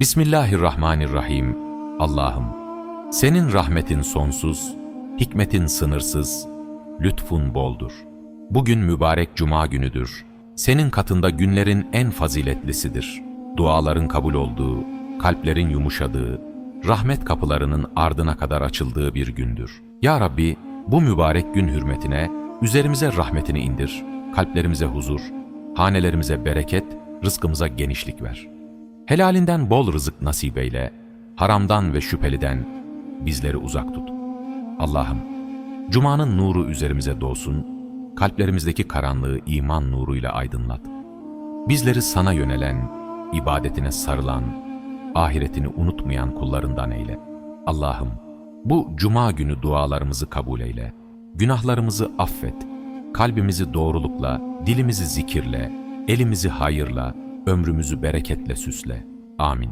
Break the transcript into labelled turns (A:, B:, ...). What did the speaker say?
A: Bismillahirrahmanirrahim. Allah'ım, senin rahmetin sonsuz, hikmetin sınırsız, lütfun boldur. Bugün mübarek cuma günüdür. Senin katında günlerin en faziletlisidir. Duaların kabul olduğu, kalplerin yumuşadığı, rahmet kapılarının ardına kadar açıldığı bir gündür. Ya Rabbi, bu mübarek gün hürmetine üzerimize rahmetini indir, kalplerimize huzur, hanelerimize bereket, rızkımıza genişlik ver. Helalinden bol rızık nasip eyle, haramdan ve şüpheliden bizleri uzak tut. Allah'ım, Cuma'nın nuru üzerimize doğsun, kalplerimizdeki karanlığı iman nuruyla aydınlat. Bizleri sana yönelen, ibadetine sarılan, ahiretini unutmayan kullarından eyle. Allah'ım, bu Cuma günü dualarımızı kabul eyle. Günahlarımızı affet. Kalbimizi doğrulukla, dilimizi zikirle, elimizi hayırla, ömrümüzü bereketle süsle. Amin.